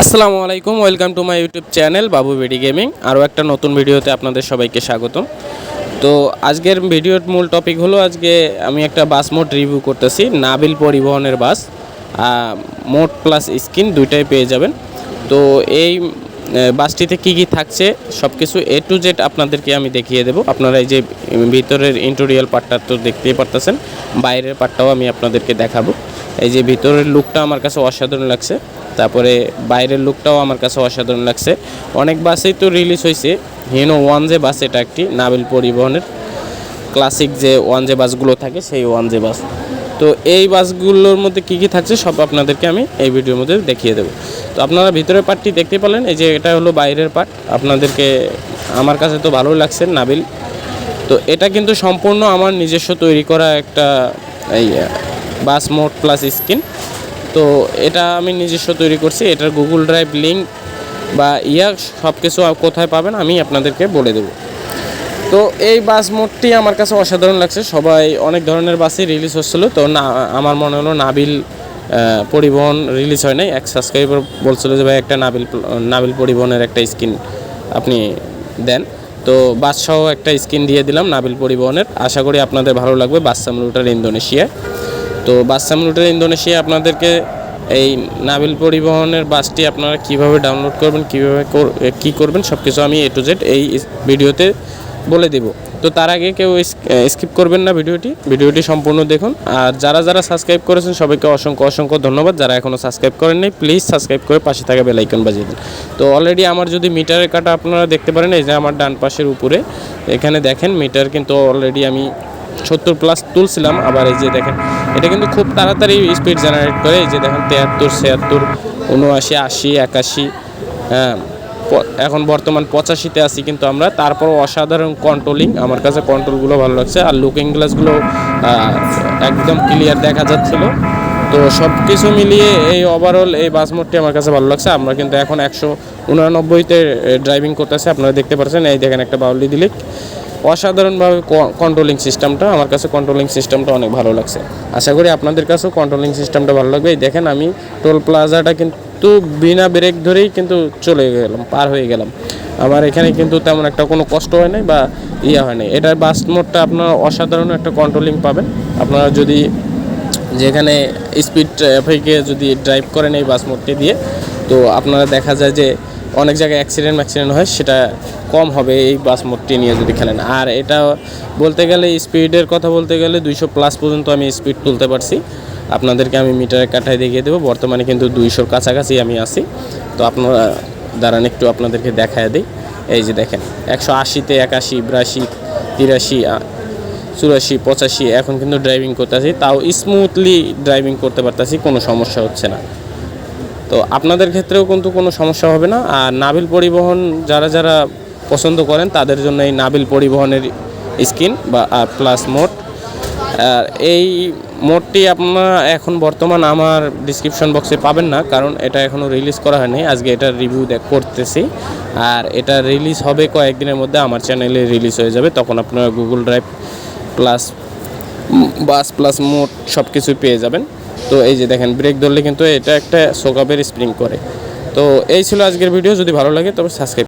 আসসালামু আলাইকুম, welcome to my YouTube channel Babu Bedi gaming. আরও একটা নতুন ভিডিওতে আপনাদের সবাইকে স্বাগতম। তো আজকের ভিডিওর মূল টপিক হলো আজকে আমি একটা বাস মোড রিভিউ করতেছি, নাবিল পরিবহনের বাস। মোড প্লাস স্ক্রিন দুইটাই পেয়ে যাবেন। তো এই বাসটিতে কি কি থাকছে সব কিছু এ টু জেড আপনাদেরকে আমি দেখিয়ে দেবো। আপনারা এই যে ভিতরের ইন্টোরিয়াল পার্টটা তো দেখতেই পারতেছেন, বাইরের পার্টটাও আমি আপনাদেরকে দেখাবো। এই যে ভিতরের লুকটা আমার কাছে অসাধারণ লাগছে। তারপরে বাইরের লুকটাও আমার কাছে অসাধারণ লাগছে। অনেক বাসেই তো রিলিজ হয়েছে হিনো ওয়ান জে বাস, এটা একটি নাবিল পরিবহনের ক্লাসিক যে ওয়ান জে বাসগুলো থাকে, সেই ওয়ান জে বাস। তো এই বাসগুলোর মধ্যে কী কী থাকছে, সব আপনাদেরকে আমি এই ভিডিওর মধ্যে দেখিয়ে দেবো। তো আপনারা ভিতরের পার্টটি দেখতে পেলেন, এই যে এটা হলো বাইরের পার্ট আপনাদেরকে আমার কাছে তো ভালোই লাগছে নাবিল। তো এটা কিন্তু সম্পূর্ণ আমার নিজস্ব তৈরি করা একটা, এই, বাস মোড প্লাস স্ক্রিন তো এটা আমি নিজস্ব তৈরি করছি, এটার গুগল ড্রাইভ লিঙ্ক বা ইয়া সব কিছু কোথায় পাবেন আমি আপনাদেরকে বলে দেবো। তো এই বাস মোডটি আমার কাছে অসাধারণ লাগছে, সবাই অনেক ধরনের বাসই রিলিজ হচ্ছিল, তো না, আমার মনে হলো নাবিল পরিবহন রিলিজ হয় নাই, এক সাবস্ক্রাইবার বলছিল যে ভাই একটা নাবিল নাবিল পরিবহনের একটা স্কিন আপনি দেন। তো বাস সহ একটা স্কিন দিয়ে দিলাম নাবিল পরিবহনের, আশা করি আপনাদের ভালো লাগবে, বাস সামলুটার ইন্দোনেশিয়ায়। তো বাস সামলুটার ইন্দোনেশিয়া আপনাদেরকে এই নাবিল পরিবহনের বাসটি আপনারা কীভাবে ডাউনলোড করবেন, কীভাবে কি করবেন সব কিছু আমি এ টু জেড এই ভিডিওতে বলে দেব। তো তার আগে কেউ স্কিপ করবেন না ভিডিওটি ভিডিওটি সম্পূর্ণ দেখুন। আর যারা যারা সাবস্ক্রাইব করেছেন, সবাইকে অসংখ্য অসংখ্য ধন্যবাদ। যারা এখনও সাবস্ক্রাইব করেন নাই প্লিজ সাবস্ক্রাইব করে পাশে থাকা বেলাইকন বাজিয়ে দিন। তো অলরেডি আমার যদি মিটারের কাটা আপনারা দেখতে পারেন, এই যে আমার ডান পাশের উপরে, এখানে দেখেন মিটার কিন্তু অলরেডি আমি সত্তর প্লাস তুলছিলাম, আবার এই যে দেখেন, এটা কিন্তু খুব তাড়াতাড়ি স্পিড জেনারেট করে, এই যে দেখেন, তেহাত্তর, ছিয়াত্তর উনআশি আশি, একাশি হ্যাঁ এখন বর্তমান পঁচাশিতে আছি, কিন্তু আমরা তারপরও অসাধারণ কন্ট্রোলিং আমার কাছে কন্ট্রোলগুলো ভালো লাগছে, আর লুকিং গ্লাসগুলো একদম ক্লিয়ার দেখা যাচ্ছিল। তো সব কিছু মিলিয়ে এই ওভারঅল এই বাস মোডটি আমার কাছে ভালো লাগছে, আমরা কিন্তু এখন একশো উনানব্বইতে ড্রাইভিং করতেছে, আপনারা দেখতে পাচ্ছেন, এই দেখেন একটা বাউলি দিলে। অসাধারণভাবে কন্ট্রোলিং সিস্টেমটা আমার কাছে কন্ট্রোলিং সিস্টেমটা অনেক ভালো লাগছে। আশা করি আপনাদের কাছেও কন্ট্রোলিং সিস্টেমটা ভালো লাগবে। এই দেখেন আমি টোল প্লাজাটা কিন্তু বিনা ব্রেক ধরেই কিন্তু চলে গেলাম, পার হয়ে গেলাম। আমার এখানে কিন্তু তেমন একটা কোনো কষ্ট হয় নাই বা ইয়ে হয় নাই। এটার বাস মোডটা আপনারা অসাধারণ একটা কন্ট্রোলিং পাবেন। আপনারা যদি যেখানে স্পিড ট্রাফিকে যদি ড্রাইভ করেন এই বাস মোডটি দিয়ে, তো আপনারা দেখা যায় যে অনেক জায়গায় অ্যাক্সিডেন্ট ম্যাক্সিডেন্ট হয়, সেটা কম হবে এই বাস মোডটি নিয়ে যদি খেলেন। আর এটা বলতে গেলে স্পিডের কথা বলতে গেলে দুইশো প্লাস পর্যন্ত আমি স্পিড তুলতে পারছি। আপনাদেরকে আমি মিটারের কাঠায় দেখিয়ে দেবো, বর্তমানে কিন্তু দুইশোর কাছাকাছি আমি আছি। তো আপনারা দাঁড়ান, একটু আপনাদেরকে দেখায় দিই। এই যে দেখেন, একশো আশিতে একাশি, বিরাশি, তিরাশি চুরাশি, পঁচাশি, এখন কিন্তু ড্রাইভিং করতেছি। তাও স্মুথলি ড্রাইভিং করতে পারতেছি, কোনো সমস্যা হচ্ছে না। তো আপনাদের ক্ষেত্রেও কিন্তু কোনো সমস্যা হবে না। আর নাবিল পরিবহন যারা যারা পছন্দ করেন, তাদের জন্য এই নাবিল পরিবহনের স্কিন বা প্লাস মোড। এই মোডটি আপনারা এখন বর্তমান আমার ডিসক্রিপশন বক্সে পাবেন না, কারণ এটা এখনও রিলিজ করা হয়নি। আজকে এটার রিভিউ করতেছি। আর এটা রিলিজ হবে কয়েকদিনের মধ্যে আমার চ্যানেলে রিলিজ হয়ে যাবে। তখন আপনারা গুগল ড্রাইভ প্লাস বাস প্লাস মোট সব কিছুই পেয়ে যাবেন। তো এই যে দেখেন ব্রেক ধরলে কিন্তু এটা একটা সোকাপের স্প্রিং করে। তো এই ছিল আজকের ভিডিও যদি ভালো লাগে তবে সাবস্ক্রাইব